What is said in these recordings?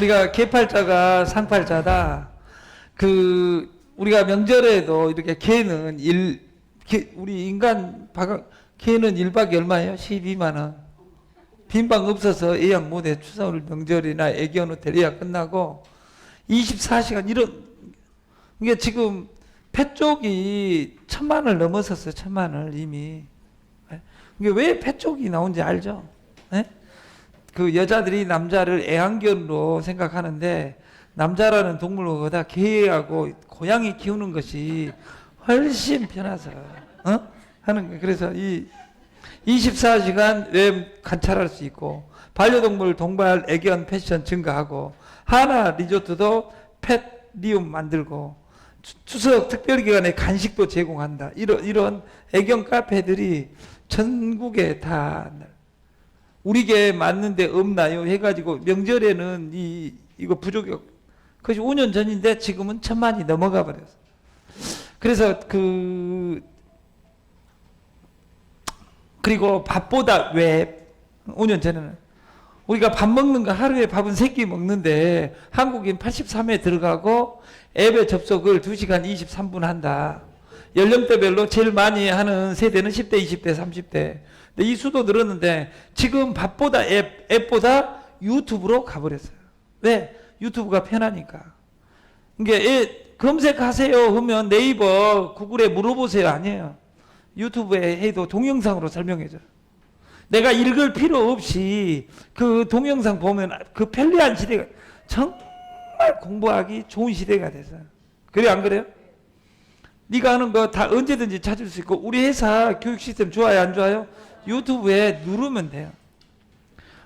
우리가 개팔자가 상팔자다. 그 우리가 명절에도 이렇게 개는 일 개, 우리 인간 박 개는 일박이 얼마예요? 12만 원. 빈방 없어서 예약 못해 추석을 명절이나 애견 호텔 예약 끝나고 24시간 이런 이게 지금 펫 쪽이 천만 원을 넘어섰어요. 천만 원을 이미. 예? 이게 왜 펫 쪽이 나온지 알죠? 예? 그 여자들이 남자를 애완견으로 생각하는데 남자라는 동물보다 개하고 고양이 키우는 것이 훨씬 편해서 어? 하는. 그래서 이 24시간 외 관찰할 수 있고 반려동물 동반 애견 패션 증가하고 하나 리조트도 펫 리움 만들고 추- 추석 특별 기간에 간식도 제공한다. 이런 이런 애견 카페들이 전국에 다 우리게 맞는데 없나요? 해가지고 명절에는 이 이거 부족이 그것이 5년 전인데 지금은 천만이 넘어가 버렸어. 그래서 그 그리고 밥보다 왜 5년 전에는 우리가 밥 먹는 거 하루에 밥은 세끼 먹는데 한국인 83회 들어가고 앱의 접속을 2시간 23분 한다. 연령대별로 제일 많이 하는 세대는 10대, 20대, 30대. 이 수도 늘었는데 지금 밥보다 앱, 앱보다 유튜브로 가버렸어요. 왜? 유튜브가 편하니까. 이게 애- 검색하세요 하면 네이버, 구글에 물어보세요 아니에요. 유튜브에 해도 동영상으로 설명해줘요. 내가 읽을 필요 없이 그 동영상 보면 그 편리한 시대가 정말 공부하기 좋은 시대가 됐어요. 그래 안 그래요? 네가 하는 거 다 언제든지 찾을 수 있고 우리 회사 교육 시스템 좋아요 안 좋아요? 유튜브에 누르면 돼요.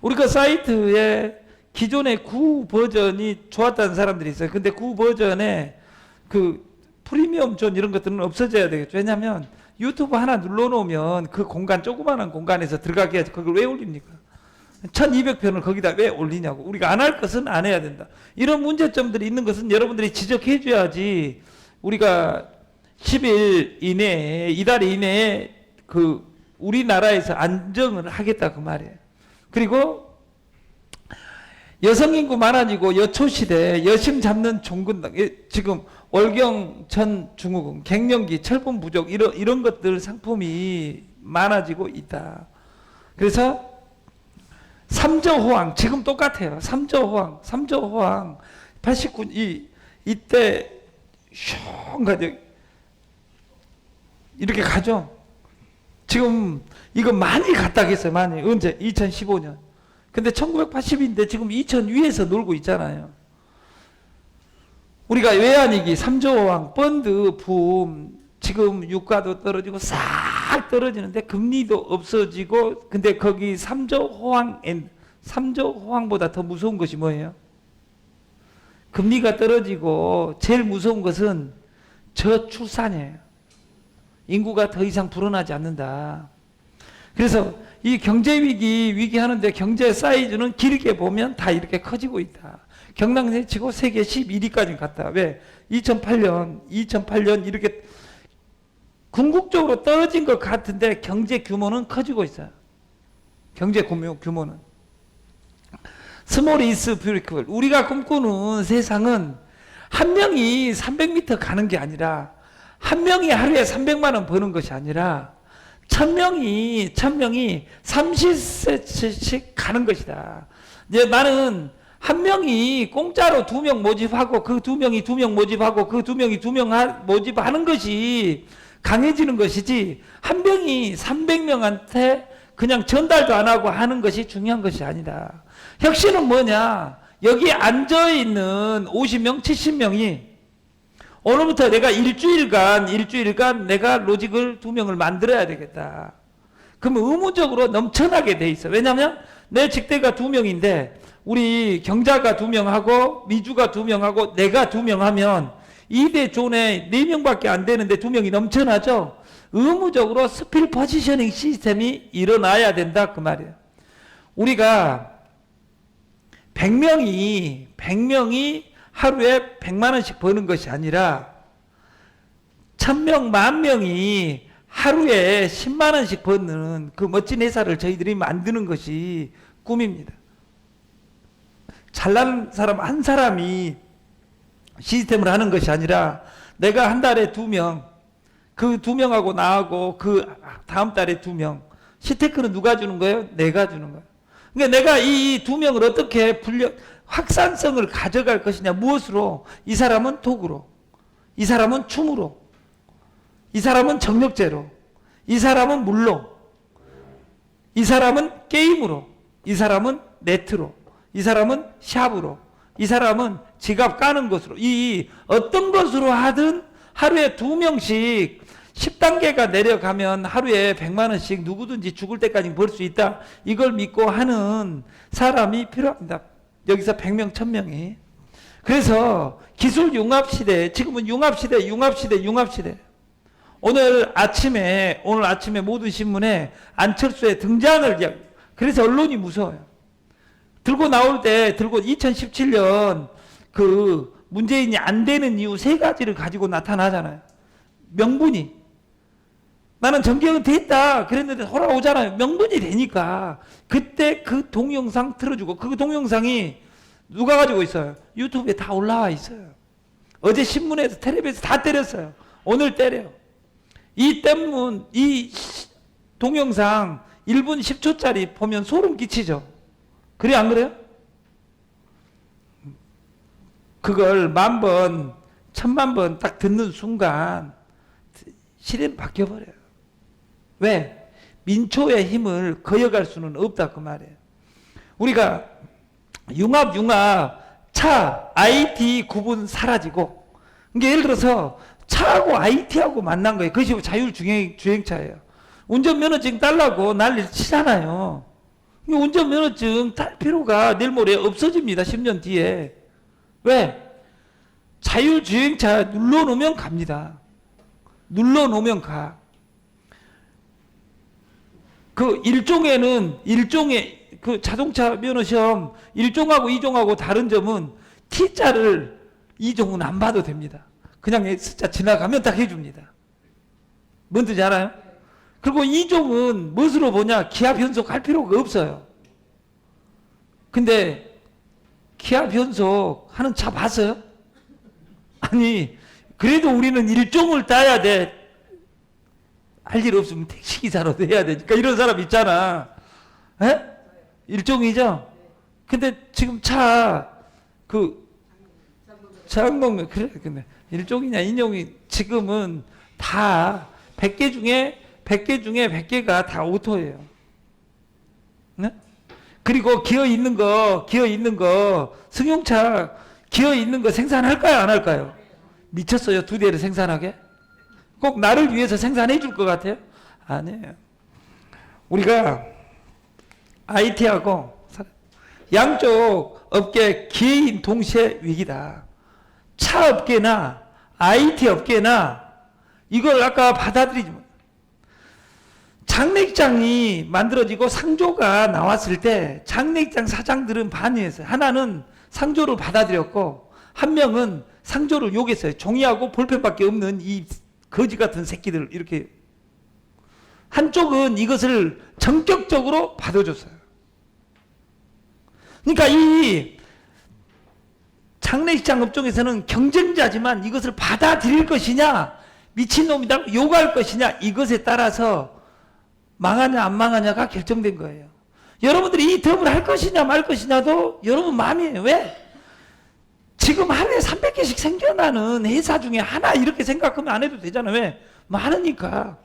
우리 그 사이트에 기존의 구 버전이 좋았다는 사람들이 있어요. 근데 구 버전에 그 프리미엄 존 이런 것들은 없어져야 되겠죠. 왜냐하면 유튜브 하나 눌러놓으면 그 공간 조그마한 공간에서 들어가게 해야지 그걸 왜 올립니까? 1200편을 거기다 왜 올리냐고. 우리가 안 할 것은 안 해야 된다. 이런 문제점들이 있는 것은 여러분들이 지적해 줘야지 우리가 10일 이내에, 이달 이내에 그 우리나라에서 안정을 하겠다 그 말이에요. 그리고 여성 인구 많아지고 여초 시대 여심 잡는 종군당 예, 지금 월경 전 중후군 갱년기 철분 부족 이런 이런 것들 상품이 많아지고 있다. 그래서 삼저 호황 지금 똑같아요. 삼저 호황 삼저 호황 89 이 이때 슝 가죠. 이렇게 가죠. 지금 이거 많이 갔다 했어요. 많이 언제 2015년. 근데 1980인데 지금 2000 위에서 놀고 있잖아요. 우리가 외환위기, 삼조왕, 펀드 붐, 지금 유가도 떨어지고 싹 떨어지는데 금리도 없어지고 근데 거기 삼조 호황, 삼조 호황보다 더 무서운 것이 뭐예요? 금리가 떨어지고 제일 무서운 것은 저출산이에요. 인구가 더 이상 불어나지 않는다. 그래서 이 경제 위기 위기 하는데 경제 사이즈는 길게 보면 다 이렇게 커지고 있다. 경랑세 치고 세계 11위까지 갔다. 왜? 2008년 2008년 이렇게 궁극적으로 떨어진 것 같은데 경제 규모는 커지고 있어요. 경제 규모 규모는 스몰 이스 뷰티풀. 우리가 꿈꾸는 세상은 한 명이 300m 가는 게 아니라 한 명이 하루에 300만 원 버는 것이 아니라 천 명이 천 명이 30세씩 가는 것이다. 이제 나는 한 명이 공짜로 두 명 모집하고 그 두 명이 두 명 모집하고 그 두 명이 두 명 모집하는 것이 강해지는 것이지 한 명이 300명한테 그냥 전달도 안 하고 하는 것이 중요한 것이 아니다. 혁신은 뭐냐? 여기 앉아 있는 50명, 70명이 오늘부터 내가 일주일간 일주일간 내가 로직을 두 명을 만들어야 되겠다. 그러면 의무적으로 넘쳐나게 돼 있어. 왜냐하면 내 직대가 두 명인데 우리 경자가 두 명하고 미주가 두 명하고 내가 두 명 하면 2대 존에 네 명밖에 안 되는데 두 명이 넘쳐나죠. 의무적으로 스필 포지셔닝 시스템이 일어나야 된다 그 말이에요. 우리가 100명이 100명이 하루에 100만 원씩 버는 것이 아니라 1000명, 만 명이 하루에 10만 원씩 버는 그 멋진 회사를 저희들이 만드는 것이 꿈입니다. 잘난 사람 한 사람이 시스템을 하는 것이 아니라 내가 한 달에 두 명, 그 두 명하고 나하고 그 다음 달에 두 명. 시테크는 누가 주는 거예요? 내가 주는 거예요. 그러니까 내가 이 두 명을 어떻게 분려, 확산성을 가져갈 것이냐, 무엇으로? 이 사람은 톡으로, 이 사람은 춤으로, 이 사람은 정력제로, 이 사람은 물로, 이 사람은 게임으로, 이 사람은 네트로, 이 사람은 샵으로, 이 사람은 지갑 까는 것으로, 이 어떤 것으로 하든 하루에 두 명씩 10단계가 내려가면 하루에 100만 원씩 누구든지 죽을 때까지 벌 수 있다. 이걸 믿고 하는 사람이 필요합니다. 여기서 100명, 1000명이. 그래서 기술 융합 시대, 지금은 융합 시대, 융합 시대, 융합 시대. 오늘 아침에 오늘 아침에 모든 신문에 안철수의 등장을 이야- 그래서 언론이 무서워요. 들고 나올 때 들고 2017년 그 문재인이 안 되는 이유 세 가지를 가지고 나타나잖아요. 명분이 나는 정경은 됐다 그랬는데 돌아오잖아요. 명분이 되니까 그때 그 동영상 틀어주고 그 동영상이 누가 가지고 있어요? 유튜브에 다 올라와 있어요. 어제 신문에서 텔레비에서 다 때렸어요. 오늘 때려요. 이 때문 이 시- 동영상 1분 10초짜리 보면 소름 끼치죠. 그래 안 그래요? 그걸 만 번, 천만 번 딱 듣는 순간 실행 바뀌어 버려요. 왜? 민초의 힘을 거역할 수는 없다 그 말이에요. 우리가 융합 융합 차 IT 구분 사라지고 그러니까 예를 들어서 차하고 IT하고 만난 거예요. 그것이 자율 주행 주행차예요. 운전면허증 달라고 난리를 치잖아요. 이 운전면허증 딸 필요가 내일 모레 없어집니다. 10년 뒤에. 왜? 자율주행차 눌러놓으면 갑니다. 눌러놓으면 가. 그 일종에는 일종의 그 자동차 면허 시험 일종하고 이종하고 다른 점은 T자를 이종은 안 봐도 됩니다. 그냥 S자 지나가면 딱 해줍니다. 뭔지 알아요? 그리고 이종은 무엇으로 보냐? 기압 변속 할 필요가 없어요. 근데 기압 변속 하는 차 봤어요? 아니, 그래도 우리는 일종을 따야 돼. 할 일 없으면 택시기사라도 해야 되니까 이런 사람 있잖아. 에? 일종이죠? 근데 지금 차, 그, 장롱, 그래, 근데 일종이냐, 인용이 지금은 다 100개 중에 100개 중에 100개가 다 오토예요. 네? 그리고 기어 있는 거, 기어 있는 거, 승용차 기어 있는 거 생산할까요? 안 할까요? 미쳤어요. 두 대를 생산하게? 꼭 나를 위해서 생산해 줄 것 같아요? 아니에요. 우리가 IT하고 양쪽 업계 기회인 동시에 위기다. 차 업계나 IT 업계나 이걸 아까 받아들이지 못- 장례식장이 만들어지고 상조가 나왔을 때 장례식장 사장들은 반의했어요. 하나는 상조를 받아들였고 한 명은 상조를 욕했어요. 종이하고 볼펜밖에 없는 이 거지 같은 새끼들 이렇게 한쪽은 이것을 전격적으로 받아줬어요. 그러니까 이 장례식장 업종에서는 경쟁자지만 이것을 받아들일 것이냐 미친놈이다 욕할 것이냐 이것에 따라서 망하냐 안 망하냐가 결정된 거예요. 여러분들이 이 덤을 할 것이냐 말 것이냐도 여러분 마음이에요. 왜? 지금 하루에 300개씩 생겨나는 회사 중에 하나 이렇게 생각하면 안 해도 되잖아요. 왜? 많으니까.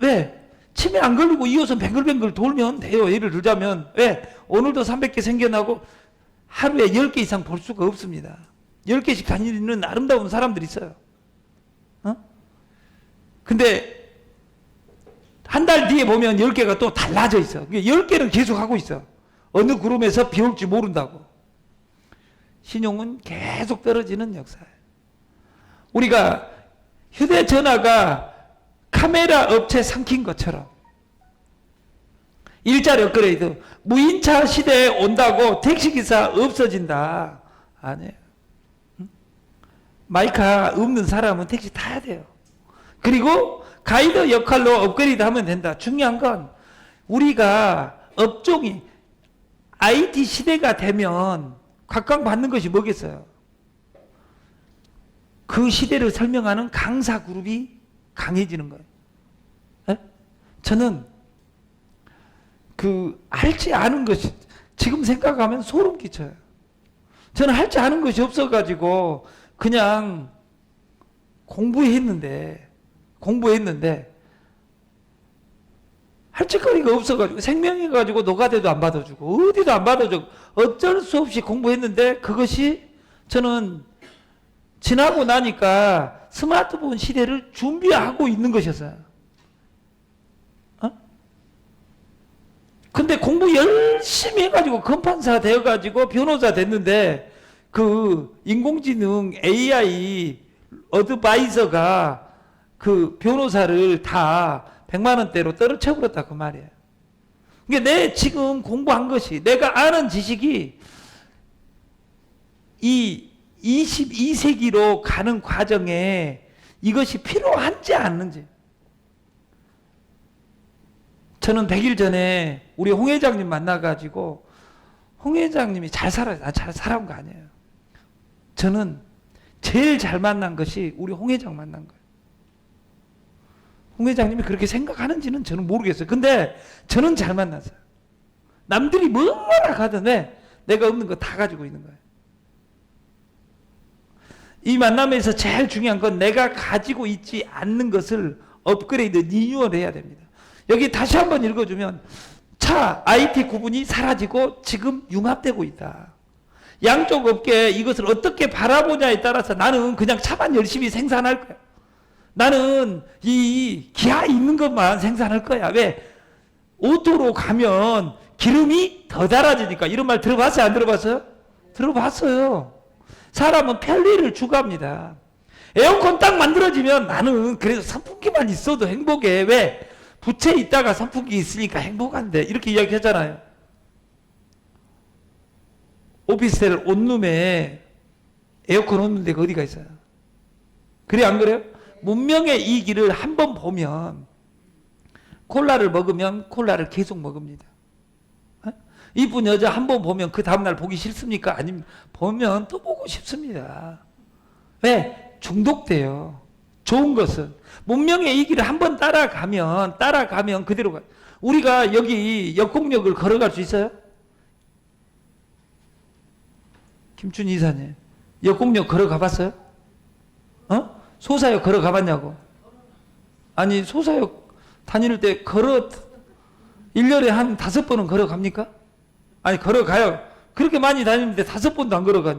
왜? 치매 안 걸리고 2호선 뱅글뱅글 돌면 돼요. 예를 들자면. 왜? 오늘도 300개 생겨나고 하루에 10개 이상 볼 수가 없습니다. 10개씩 다니는 아름다운 사람들이 있어요. 어? 근데 한 달 뒤에 보면 10개가 또 달라져 있어. 10개는 계속 하고 있어. 어느 구름에서 비 올지 모른다고. 신용은 계속 떨어지는 역사예요. 우리가 휴대전화가 카메라 업체 삼킨 것처럼 일자리 업그레이드 무인차 시대에 온다고 택시기사 없어진다. 아니에요. 응? 마이카 없는 사람은 택시 타야 돼요. 그리고 가이드 역할로 업그레이드 하면 된다. 중요한 건 우리가 업종이 IT 시대가 되면 각광받는 것이 뭐겠어요? 그 시대를 설명하는 강사 그룹이 강해지는 거예요. 예? 저는 그 할지 않은 것이 지금 생각하면 소름 끼쳐요. 저는 할지 않은 것이 없어가지고 그냥 공부했는데 공부했는데 할 짓거리가 없어가지고 생명해가지고 노가대도 안 받아주고 어디도 안 받아주고 어쩔 수 없이 공부했는데 그것이 저는 지나고 나니까 스마트폰 시대를 준비하고 있는 것이었어요. 어? 근데 공부 열심히 해가지고 건판사 되어가지고 변호사 됐는데 그 인공지능 AI 어드바이저가 그 변호사를 다 100만 원대로 떨어쳐 버렸다 그 말이에요. 그러니까 내 지금 공부한 것이 내가 아는 지식이 이 22세기로 가는 과정에 이것이 필요한지 않는지 저는 100일 전에 우리 홍 회장님 만나가지고 홍 회장님이 잘 살아요. 아, 잘 살아온 거 아니에요. 저는 제일 잘 만난 것이 우리 홍 회장 만난 거예요. 홍 회장님이 그렇게 생각하는지는 저는 모르겠어요. 근데 저는 잘 만났어요. 남들이 하든 왜 내가 없는 거 다 가지고 있는 거예요. 이 만남에서 제일 중요한 건 내가 가지고 있지 않는 것을 업그레이드, 리뉴얼 해야 됩니다. 여기 다시 한번 읽어주면 차, IT 구분이 사라지고 지금 융합되고 있다. 양쪽 업계 이것을 어떻게 바라보냐에 따라서 나는 그냥 차만 열심히 생산할 거야. 나는 이 기아 있는 것만 생산할 거야. 왜? 오토로 가면 기름이 더 달아지니까 이런 말 들어봤어요? 안 들어봤어요? 들어봤어요. 사람은 편리를 추구합니다. 에어컨 딱 만들어지면 나는 그래도 선풍기만 있어도 행복해. 왜? 부채 있다가 선풍기 있으니까 행복한데. 이렇게 이야기하잖아요. 오피스텔 온룸에 에어컨 없는 데가 어디가 있어요? 그래, 안 그래요? 문명의 이 길을 한 번 보면 콜라를 먹으면 콜라를 계속 먹습니다. 어? 이쁜 여자 한 번 보면 그 다음날 보기 싫습니까? 아니면 보면 또 보고 싶습니다. 왜? 중독돼요. 좋은 것은. 문명의 이 길을 한 번 따라가면, 따라가면 그대로 가. 우리가 여기 역공역을 걸어갈 수 있어요? 김춘 이사님. 역공역 걸어가 봤어요? 어? 소사역 걸어가 봤냐고. 아니, 소사역 다닐 때 걸어, 1년에 한 다섯 번은 걸어갑니까? 아니, 걸어가요. 그렇게 많이 다니는데 다섯 번도 안 걸어가.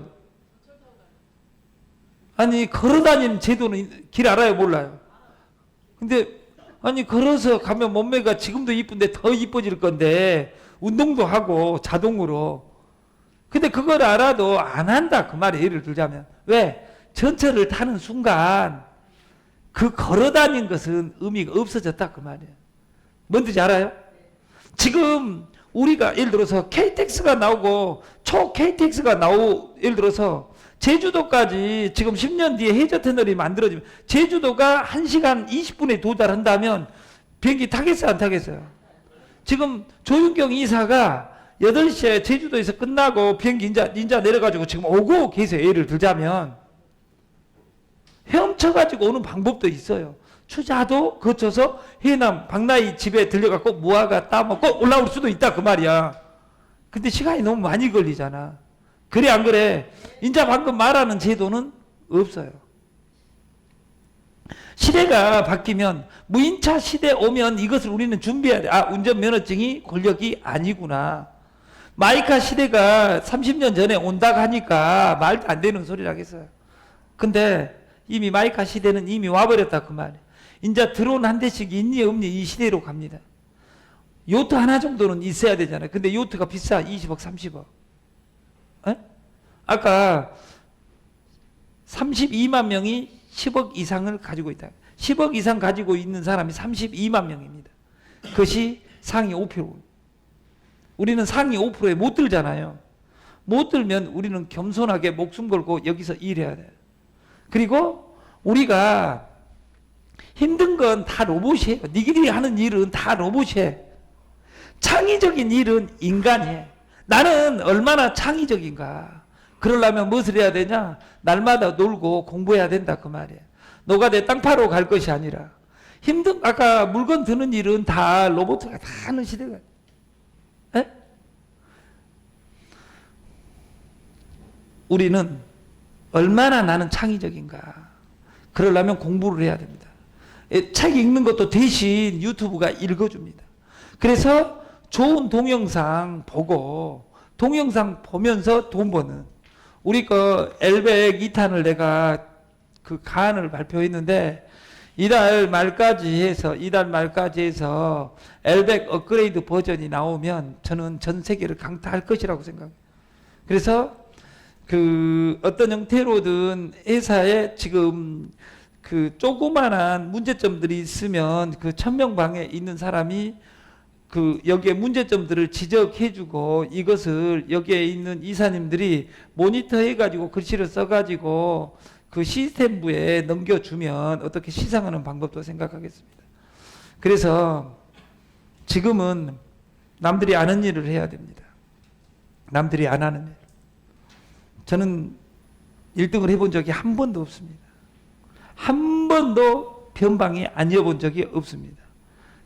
아니, 걸어 다니는 제도는 길 알아요? 몰라요? 근데, 아니, 걸어서 가면 몸매가 지금도 이쁜데 더 이뻐질 건데, 운동도 하고, 자동으로. 근데 그걸 알아도 안 한다. 그 말에 예를 들자면. 왜? 전철을 타는 순간 그 걸어 다닌 것은 의미가 없어졌다. 그 말이에요. 뭔지 알아요? 지금 우리가 예를 들어서 KTX가 나오고 초 KTX가 나오 예를 들어서 제주도까지 지금 10년 뒤에 해저 터널이 만들어지면 제주도가 1시간 20분에 도달한다면 비행기 타겠어요, 안 타겠어요? 지금 조윤경 이사가 8시에 제주도에서 끝나고 비행기 인자, 인자 내려 가지고 지금 오고 계세요. 예를 들자면. 헤엄쳐가지고 오는 방법도 있어요. 추자도 거쳐서 해남, 박나희 집에 들려갖고 무화과 따먹고 올라올 수도 있다. 그 말이야. 근데 시간이 너무 많이 걸리잖아. 그래, 안 그래? 인자 방금 말하는 제도는 없어요. 시대가 바뀌면 무인차 시대 오면 이것을 우리는 준비해야 돼. 아, 운전면허증이 권력이 아니구나. 마이카 시대가 30년 전에 온다고 하니까 말도 안 되는 소리를 하겠어요. 근데 이미 마이카 시대는 이미 와버렸다 그 말이에요. 이제 드론 한 대씩 있니 없니 이 시대로 갑니다. 요트 하나 정도는 있어야 되잖아요. 근데 요트가 비싸 20억 30억. 에? 아까 32만 명이 10억 이상을 가지고 있다. 10억 이상 가지고 있는 사람이 32만 명입니다. 그것이 상위 5%. 우리는 상위 5%에 못 들잖아요. 못 들면 우리는 겸손하게 목숨 걸고 여기서 일해야 돼요. 그리고 우리가 힘든 건 다 로봇이에요. 니들이 하는 일은 다 로봇이에요. 창의적인 일은 인간이에요. 나는 얼마나 창의적인가. 그러려면 무엇을 해야 되냐? 날마다 놀고 공부해야 된다 그 말이야. 노가대 땅 파러 갈 것이 아니라 힘든 아까 물건 드는 일은 다 로봇가 다 하는 시대가. 에? 우리는 얼마나 나는 창의적인가. 그러려면 공부를 해야 됩니다. 에, 책 읽는 것도 대신 유튜브가 읽어줍니다. 그래서 좋은 동영상 보고 동영상 보면서 돈 버는 우리 거 엘백 2탄을 내가 그 가안을 발표했는데 이달 말까지 해서 이달 말까지 해서 엘백 업그레이드 버전이 나오면 저는 전 세계를 강타할 것이라고 생각해요. 그래서 그 어떤 형태로든 회사에 지금 그 조그만한 문제점들이 있으면 그 천명방에 있는 사람이 그 여기에 문제점들을 지적해주고 이것을 여기에 있는 이사님들이 모니터해가지고 글씨를 써가지고 그 시스템부에 넘겨주면 어떻게 시상하는 방법도 생각하겠습니다. 그래서 지금은 남들이 아는 일을 해야 됩니다. 남들이 안 하는 일. 저는 1등을 해본 적이 한 번도 없습니다. 한 번도 변방이 아니어본 적이 없습니다.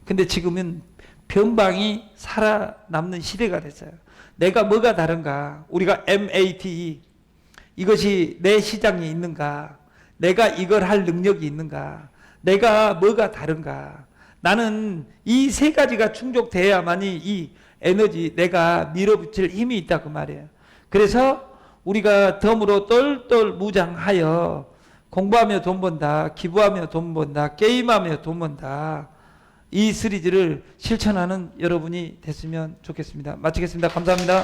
근데 지금은 변방이 살아남는 시대가 됐어요. 내가 뭐가 다른가? 우리가 MAT 이것이 내 시장에 있는가? 내가 이걸 할 능력이 있는가? 내가 뭐가 다른가? 나는 이 세 가지가 충족돼야만이 이 에너지 내가 밀어붙일 힘이 있다 그 말이에요. 그래서 우리가 덤으로 똘똘 무장하여 공부하며 돈 번다, 기부하며 돈 번다, 게임하며 돈 번다. 이 시리즈를 실천하는 여러분이 됐으면 좋겠습니다. 마치겠습니다. 감사합니다.